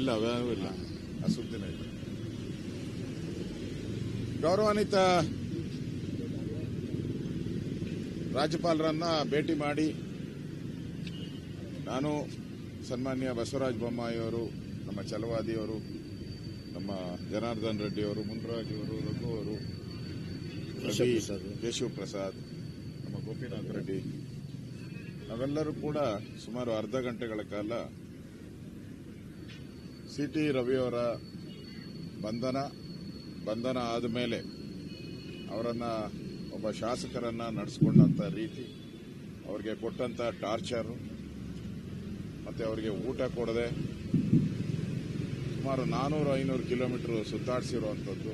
ಇಲ್ಲ ಅವ್ಯಾವೂ ಇಲ್ಲ ಆ ಸುದ್ದಿನ ಇಲ್ಲ ಗೌರವಾನ್ವಿತ ರಾಜ್ಯಪಾಲರನ್ನ ಭೇಟಿ ಮಾಡಿ ನಾನು ಸನ್ಮಾನ್ಯ ಬಸವರಾಜ ಬೊಮ್ಮಾಯಿಯವರು ನಮ್ಮ ಚಲವಾದಿಯವರು ನಮ್ಮ ಜನಾರ್ದನ್ ರೆಡ್ಡಿ ಅವರು, ಮುನ್ರಾಜ್ ಅವರು, ರಘು ಅವರು. ಕೇಶವ್ ಪ್ರಸಾದ್ ನಮ್ಮ ಗೋಪಿನಾಥ್ ರೆಡ್ಡಿ, ನಾವೆಲ್ಲರೂ ಕೂಡ ಸುಮಾರು ಅರ್ಧ ಗಂಟೆಗಳ ಕಾಲ ಸಿ ಟಿ ರವಿಯವರ ಬಂಧನ ಬಂಧನ ಆದ ಮೇಲೆ ಅವರನ್ನು ಒಬ್ಬ ಶಾಸಕರನ್ನ ನಡೆಸ್ಕೊಂಡಂಥ ರೀತಿ ಅವ್ರಿಗೆ ಕೊಟ್ಟಂತ ಟಾರ್ಚರ್, ಮತ್ತೆ ಅವರಿಗೆ ಊಟ ಕೊಡದೆ ಸುಮಾರು ನಾನೂರು ಐನೂರು ಕಿಲೋಮೀಟರ್ ಸುತ್ತಾಡಿಸಿರುವಂಥದ್ದು.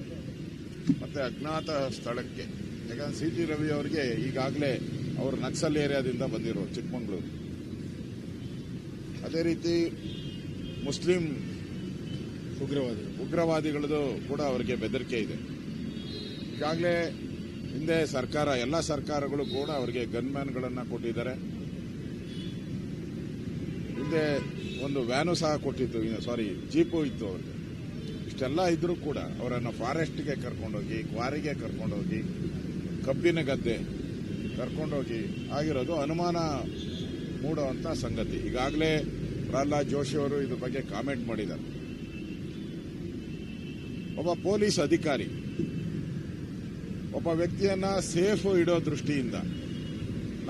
ಮತ್ತೆ ಅಜ್ಞಾತ ಸ್ಥಳಕ್ಕೆ, ಯಾಕಂದ್ರೆ ಸಿ ಟಿ ರವಿ ಅವರಿಗೆ ಈಗಾಗಲೇ ಅವರು ನಕ್ಸಲ್ ಏರಿಯಾದಿಂದ ಬಂದಿರೋ ಚಿಕ್ಕಮಗಳೂರು. ಅದೇ ರೀತಿ ಮುಸ್ಲಿಂ ಉಗ್ರವಾದಿ ಉಗ್ರವಾದಿಗಳದು ಕೂಡ ಅವರಿಗೆ ಬೆದರಿಕೆ ಇದೆ. ಈಗಾಗಲೇ ಹಿಂದೆ ಸರ್ಕಾರ, ಎಲ್ಲ ಸರ್ಕಾರಗಳು ಕೂಡ ಅವರಿಗೆ ಗನ್ಮ್ಯಾನ್ಗಳನ್ನ ಕೊಟ್ಟಿದ್ದಾರೆ. ಹಿಂದೆ ಒಂದು ವ್ಯಾನು ಸಹ ಕೊಟ್ಟಿತ್ತು ಸಾರಿ, ಜೀಪು ಇತ್ತು ಅವ್ರಿಗೆ ಇಷ್ಟೆಲ್ಲ ಇದ್ರೂ ಕೂಡ ಅವರನ್ನು ಫಾರೆಸ್ಟ್ಗೆ ಕರ್ಕೊಂಡೋಗಿ, ಕ್ವಾರಿಗೆ ಕರ್ಕೊಂಡೋಗಿ, ಕಬ್ಬಿನ ಗದ್ದೆ ಕರ್ಕೊಂಡೋಗಿ ಆಗಿರೋದು ಅನುಮಾನ ಮೂಡುವಂತ ಸಂಗತಿ. ಈಗಾಗಲೇ ಪ್ರಹ್ಲಾದ್ ಜೋಶಿ ಅವರು ಇದ್ರ ಬಗ್ಗೆ ಕಾಮೆಂಟ್ ಮಾಡಿದ್ದಾರೆ. ಒಬ್ಬ ಪೊಲೀಸ್ ಅಧಿಕಾರಿ. ಒಬ್ಬ ವ್ಯಕ್ತಿಯನ್ನ ಸೇಫ್ ಇಡೋ ದೃಷ್ಟಿಯಿಂದ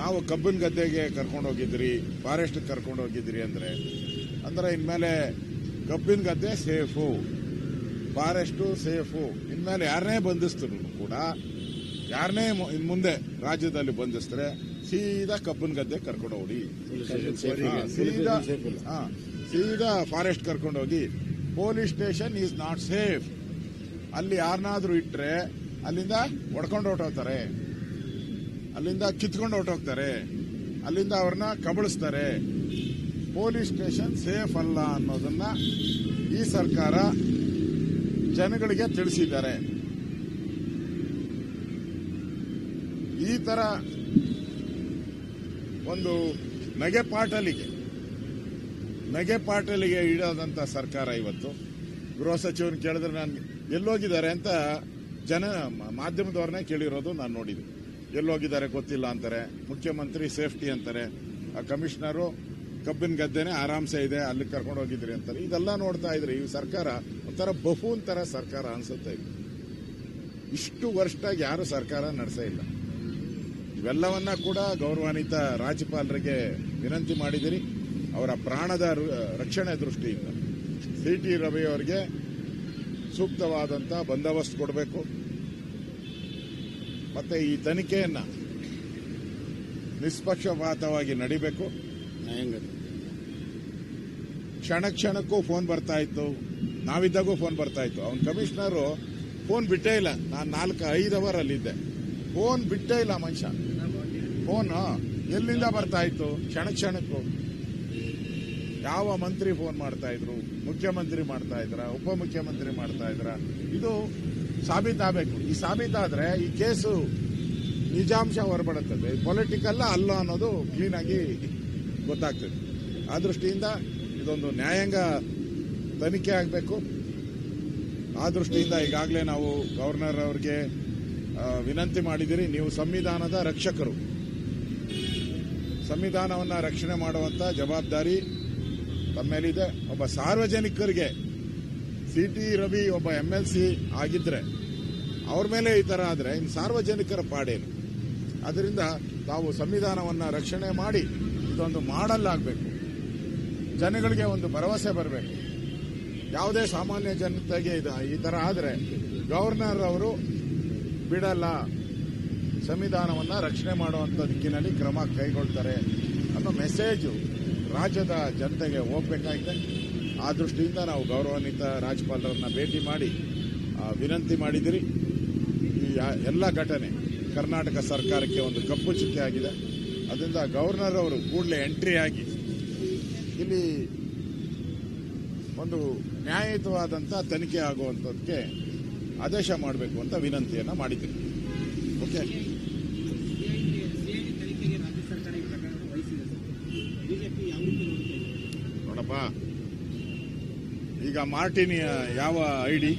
ನಾವು ಕಬ್ಬಿನ ಗದ್ದೆಗೆ ಕರ್ಕೊಂಡು ಹೋಗಿದ್ರಿ ಫಾರೆಸ್ಟ್ ಕರ್ಕೊಂಡು ಹೋಗಿದ್ರಿ ಅಂದ್ರೆ ಅಂದ್ರೆ ಇನ್ಮೇಲೆ ಕಬ್ಬಿನ ಗದ್ದೆ ಸೇಫು ಫಾರೆಸ್ಟು ಸೇಫು. ಇನ್ಮೇಲೆ ಯಾರನ್ನೇ ಬಂಧಿಸಿದ್ರು ಕೂಡ ಯಾರನ್ನೇ ಇನ್ ಮುಂದೆ ರಾಜ್ಯದಲ್ಲಿ ಬಂಧಿಸಿದ್ರೆ ಸೀದಾ ಕಬ್ಬಿನ ಗದ್ದೆ ಕರ್ಕೊಂಡು ಹೋಗಿ. ಸೀದಾ ಸೀದಾ ಫಾರೆಸ್ಟ್ ಕರ್ಕೊಂಡು ಹೋಗಿ. Police station is not safe. ಅಲ್ಲಿ ಯಾರನ್ನಾದ್ರೂ ಇಟ್ಟರೆ ಅಲ್ಲಿಂದ ಒಡ್ಕೊಂಡು ಹೊರಟೋಗ್ತಾರೆ. ಅಲ್ಲಿಂದ ಕಿತ್ಕೊಂಡು ಹೊರಟೋಗ್ತಾರೆ. ಅಲ್ಲಿಂದ ಅವ್ರನ್ನ ಕಬಳಿಸ್ತಾರೆ. ಪೊಲೀಸ್ ಸ್ಟೇಷನ್ ಸೇಫ್ ಅಲ್ಲ ಅನ್ನೋದನ್ನ ಈ ಸರ್ಕಾರ ಜನಗಳಿಗೆ ತಿಳಿಸಿದ್ದಾರೆ. ಈ ತರ ಒಂದು ನಗೆ ಪಾಟಲಿಗೆ ನಗೆ ಪಾಟಲಿಗೆ ಇಡೋದಂಥ ಸರ್ಕಾರ ಇವತ್ತು. ಗೃಹ ಸಚಿವರನ್ನ ಕೇಳಿದ್ರೆ ನಾನು ಎಲ್ಲೋಗಿದ್ದಾರೆ ಅಂತ ಜನ ಮಾಧ್ಯಮದವ್ರನ್ನೇ ಕೇಳಿರೋದು ನಾನು ನೋಡಿದ್ದೆ. ಎಲ್ಲೋಗಿದ್ದಾರೆ ಗೊತ್ತಿಲ್ಲ ಅಂತಾರೆ, ಮುಖ್ಯಮಂತ್ರಿ ಸೇಫ್ಟಿ ಅಂತಾರೆ, ಆ ಕಮಿಷನರು ಕಬ್ಬಿನ ಗದ್ದೆನೇ ಆರಾಮ್ಸೆ ಇದೆ ಅಲ್ಲಿ ಕರ್ಕೊಂಡು ಹೋಗಿದ್ರಿ ಅಂತಾರೆ. ಇದೆಲ್ಲ ನೋಡ್ತಾ ಇದ್ರೆ ಈ ಸರ್ಕಾರ ಒಂಥರ ಬಫೂನ್ ಥರ ಸರ್ಕಾರ ಅನ್ಸುತ್ತೆ ಇಷ್ಟು ವರ್ಷದಾಗ ಯಾರು ಸರ್ಕಾರ ನಡೆಸೇ ಇಲ್ಲ. ಇವೆಲ್ಲವನ್ನ ಕೂಡ ಗೌರವಾನ್ವಿತ ರಾಜ್ಯಪಾಲರಿಗೆ ವಿನಂತಿ ಮಾಡಿದಿರಿ. ಅವರ ಪ್ರಾಣದ ರಕ್ಷಣೆ ದೃಷ್ಟಿಯಿಂದ. ಸಿ ಟಿ ರವಿ ಅವರಿಗೆ ಸೂಕ್ತವಾದಂತ ಬಂದೋಬಸ್ತ್ ಕೊಡಬೇಕು. ಮತ್ತೆ ಈ ತನಿಖೆಯನ್ನು ನಿಷ್ಪಕ್ಷಪಾತವಾಗಿ ನಡಿಬೇಕು. ಕ್ಷಣ ಕ್ಷಣಕ್ಕೂ ಫೋನ್ ಬರ್ತಾ ಇತ್ತು. ನಾವಿದ್ದಾಗೂ ಫೋನ್ ಬರ್ತಾ ಇತ್ತು. ಅವನ ಕಮಿಷನರು ಫೋನ್ ಬಿಟ್ಟೇ ಇಲ್ಲ. ನಾನು ನಾಲ್ಕು ಐದು ಅವರ್ ಅಲ್ಲಿದ್ದೆ ಫೋನ್ ಬಿಟ್ಟೇ ಇಲ್ಲ ಮನುಷ್ಯ. ಫೋನ್ ಎಲ್ಲಿಂದ ಬರ್ತಾ ಇತ್ತು? ಕ್ಷಣ ಕ್ಷಣಕ್ಕೂ. ಯಾವ ಮಂತ್ರಿ ಫೋನ್ ಮಾಡ್ತಾ ಇದ್ರು, ಮುಖ್ಯಮಂತ್ರಿ ಮಾಡ್ತಾ ಇದ್ರ, ಉಪಮುಖ್ಯಮಂತ್ರಿ ಮಾಡ್ತಾ ಇದ್ರ, ಇದು ಸಾಬೀತಾಗಬೇಕು. ಈ ಸಾಬೀತಾದ್ರೆ ಈ ಕೇಸು ನಿಜಾಂಶ ಹೊರಬಡುತ್ತದೆ. ಪೊಲಿಟಿಕಲ್ಲ ಅಲ್ಲ ಅನ್ನೋದು ಕ್ಲೀನ್ ಆಗಿ ಗೊತ್ತಾಗ್ತದೆ. ಆ ದೃಷ್ಟಿಯಿಂದ ಇದೊಂದು ನ್ಯಾಯಾಂಗ ತನಿಖೆ ಆಗಬೇಕು. ಆ ದೃಷ್ಟಿಯಿಂದ ಈಗಾಗಲೇ ನಾವು ಗವರ್ನರ್ ಅವರಿಗೆ ವಿನಂತಿ ಮಾಡಿದಿರಿ, ನೀವು ಸಂವಿಧಾನದ ರಕ್ಷಕರು. ಸಂವಿಧಾನವನ್ನು ರಕ್ಷಣೆ ಮಾಡುವಂತ ಜವಾಬ್ದಾರಿ ತಮ್ಮೇಲಿದೆ ಒಬ್ಬ ಸಾರ್ವಜನಿಕರಿಗೆ ಸಿ ಟಿ ರವಿ ಒಬ್ಬ ಎಂ ಎಲ್ ಸಿ ಆಗಿದ್ರೆ ಅವ್ರ ಮೇಲೆ ಈ ತರ ಆದ್ರೆ ಇನ್ನು ಸಾರ್ವಜನಿಕರ ಪಾಡೇನು. ಅದರಿಂದ ತಾವು ಸಂವಿಧಾನವನ್ನ ರಕ್ಷಣೆ ಮಾಡಿ ಇದೊಂದು ಮಾಡಲ್ಲಾಗಬೇಕು. ಜನಗಳಿಗೆ ಒಂದು ಭರವಸೆ ಬರಬೇಕು. ಯಾವುದೇ ಸಾಮಾನ್ಯ ಜನತೆಗೆ ಇದು ಈ ತರ ಆದ್ರೆ ಗವರ್ನರ್ ಅವರು ಬಿಡಲ್ಲ. ಸಂವಿಧಾನವನ್ನ ರಕ್ಷಣೆ ಮಾಡುವಂಥ ದಿಕ್ಕಿನಲ್ಲಿ ಕ್ರಮ ಕೈಗೊಳ್ತಾರೆ ಅನ್ನೋ ಮೆಸೇಜು ರಾಜ್ಯದ ಜನತೆಗೆ ಹೋಗಬೇಕಾಗಿದೆ ಆ ದೃಷ್ಟಿಯಿಂದ ನಾವು ಗೌರವಾನ್ವಿತ ರಾಜ್ಯಪಾಲರನ್ನ ಭೇಟಿ ಮಾಡಿ ವಿನಂತಿ ಮಾಡಿದಿರಿ. ಈ ಎಲ್ಲ ಘಟನೆ ಕರ್ನಾಟಕ ಸರ್ಕಾರಕ್ಕೆ ಒಂದು ಕಪ್ಪು ಚುಕ್ಕೆ ಆಗಿದೆ. ಅದರಿಂದ ಗವರ್ನರ್ ಅವರು ಕೂಡಲೇ ಎಂಟ್ರಿ ಆಗಿ ಇಲ್ಲಿ ಒಂದು ನ್ಯಾಯಯುತವಾದಂಥ ತನಿಖೆ ಆಗುವಂಥದ್ದಕ್ಕೆ ಆದೇಶ ಮಾಡಬೇಕು ಅಂತ ವಿನಂತಿಯನ್ನ ಮಾಡಿದ್ದೀನಿ ಓಕೆ? ನೋಡಪ್ಪ ಈಗ ಮಾರ್ಟಿನ್ ಯಾವ ಐ ಡಿ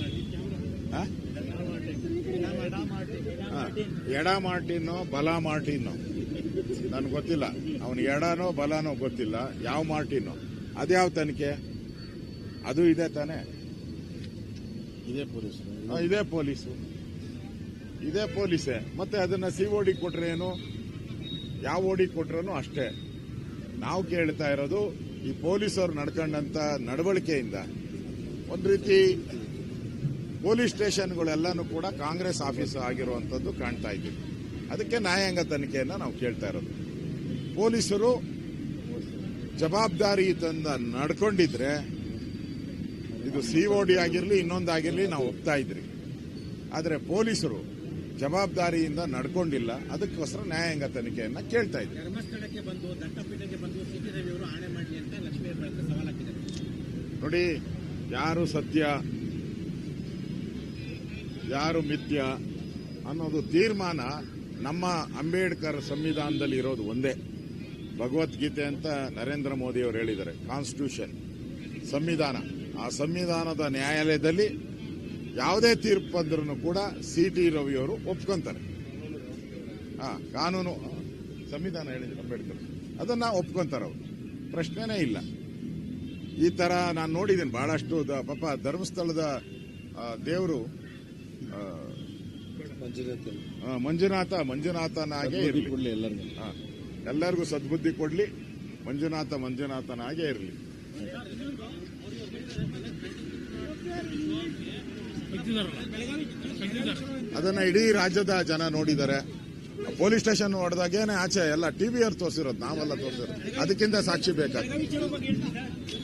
ಎಡ ಮಾರ್ಟಿನೋ ಬಲ ಮಾರ್ಟಿನೋ? ನನಗೆ ಗೊತ್ತಿಲ್ಲ. ಅವನು ಎಡನೋ ಬಲನೋ ಗೊತ್ತಿಲ್ಲ. ಯಾವ ಮಾರ್ಟಿನೋ? ಅದ್ಯಾವ ತನಿಖೆ? ಅದು ಇದೆ ತಾನೆ. ಇದೇ ಪೊಲೀಸ್. ಇದೇ ಪೊಲೀಸು. ಇದೇ ಪೊಲೀಸೇ. ಮತ್ತೆ ಅದನ್ನ ಸಿ ಓಡಿ ಕೊಟ್ರೆ ಏನು ಯಾವ ಓಡಿ ಕೊಟ್ರೂ ಅಷ್ಟೇ. ನಾವು ಕೇಳ್ತಾ ಇರೋದು ಈ ಪೊಲೀಸರು ನಡ್ಕೊಂಡಂತ ನಡವಳಿಕೆಯಿಂದ. ಒಂದು ರೀತಿ ಪೊಲೀಸ್ ಸ್ಟೇಷನ್ಗಳೆಲ್ಲನೂ ಕೂಡ ಕಾಂಗ್ರೆಸ್ ಆಫೀಸ್ ಆಗಿರುವಂತದ್ದು ಕಾಣ್ತಾ ಇದ್ದೀವಿ ಅದಕ್ಕೆ ನ್ಯಾಯಾಂಗ ತನಿಖೆಯನ್ನು ನಾವು ಕೇಳ್ತಾ ಇರೋದು. ಪೊಲೀಸರು ಜವಾಬ್ದಾರಿಯುತಂದ ನಡ್ಕೊಂಡಿದ್ರೆ ಇದು ಸಿ ಡಿ ಆಗಿರಲಿ ಇನ್ನೊಂದಾಗಿರಲಿ ನಾವು ಒಪ್ತಾ ಇದ್ರಿ. ಆದರೆ ಪೊಲೀಸರು ಜವಾಬ್ದಾರಿಯಿಂದ ನಡ್ಕೊಂಡಿಲ್ಲ. ಅದಕ್ಕೋಸ್ಕರ ನ್ಯಾಯಾಂಗ ತನಿಖೆಯನ್ನ ಕೇಳ್ತಾ ಇದ್ವಿ ಧರ್ಮಸ್ಥಳಕ್ಕೆ ಬಂದು ದತ್ತಪೀಠಕ್ಕೆ ಬಂದು ಸಿ ರವಿ ಅವರು ಆಣೆ ಮಾಡಲಿ ಅಂತ ಲಕ್ಷ್ಮೀ ಹೆಬ್ಬಾಳ್ಕರ್ ಸವಾಲ್ ನೋಡಿ ಯಾರು ಸತ್ಯ ಯಾರು ಮಿಥ್ಯ ಅನ್ನೋದು ತೀರ್ಮಾನ ನಮ್ಮ ಅಂಬೇಡ್ಕರ್ ಸಂವಿಧಾನದಲ್ಲಿ ಇರೋದು ಒಂದೇ. ಭಗವದ್ಗೀತೆ ಅಂತ ನರೇಂದ್ರ ಮೋದಿ ಅವರು ಹೇಳಿದ್ದಾರೆ ಕಾನ್ಸ್ಟಿಟ್ಯೂಷನ್ ಸಂವಿಧಾನ. ಆ ಸಂವಿಧಾನದ ನ್ಯಾಯಾಲಯದಲ್ಲಿ ಯಾವುದೇ ತೀರ್ಪು ಬಂದ್ರೂ ಕೂಡ ಸಿ ಟಿ ರವಿಯವರು ಒಪ್ಕೊಂತಾರೆ. ಆ ಕಾನೂನು ಸಂವಿಧಾನ ಹೇಳಿದ್ರು ಅಂಬೇಡ್ಕರ್. ಅದನ್ನ ಒಪ್ಕೊಂತಾರೆ ಅವರು. ಪ್ರಶ್ನೆನೇ ಇಲ್ಲ. ಈ ತರ ನಾನು ನೋಡಿದ್ದೀನಿ ಬಹಳಷ್ಟು ಪಾಪ ಧರ್ಮಸ್ಥಳದ ದೇವರು ಮಂಜುನಾಥ್ ಮಂಜುನಾಥ ಮಂಜುನಾಥನಾಗೆ ಇರಲಿ. ಎಲ್ಲರಿಗೂ. ಎಲ್ಲರಿಗೂ ಸದ್ಬುದ್ಧಿ ಕೊಡ್ಲಿ ಮಂಜುನಾಥ ಮಂಜುನಾಥನಾಗೇ ಇರಲಿ. ಅದನ್ನ ಇಡೀ ರಾಜ್ಯದ ಜನ ನೋಡಿದ್ದಾರೆ. ಪೊಲೀಸ್ ಸ್ಟೇಷನ್ ಹೊಡೆದಾಗೇನೆ ಆಚೆ ಎಲ್ಲ ಟಿವಿಯವ್ರು ತೋರಿಸಿರೋದು, ನಾವೆಲ್ಲ ತೋರಿಸಿರೋದು. ಅದಕ್ಕಿಂತ ಸಾಕ್ಷಿ ಬೇಕಾಗ್ತದೆ.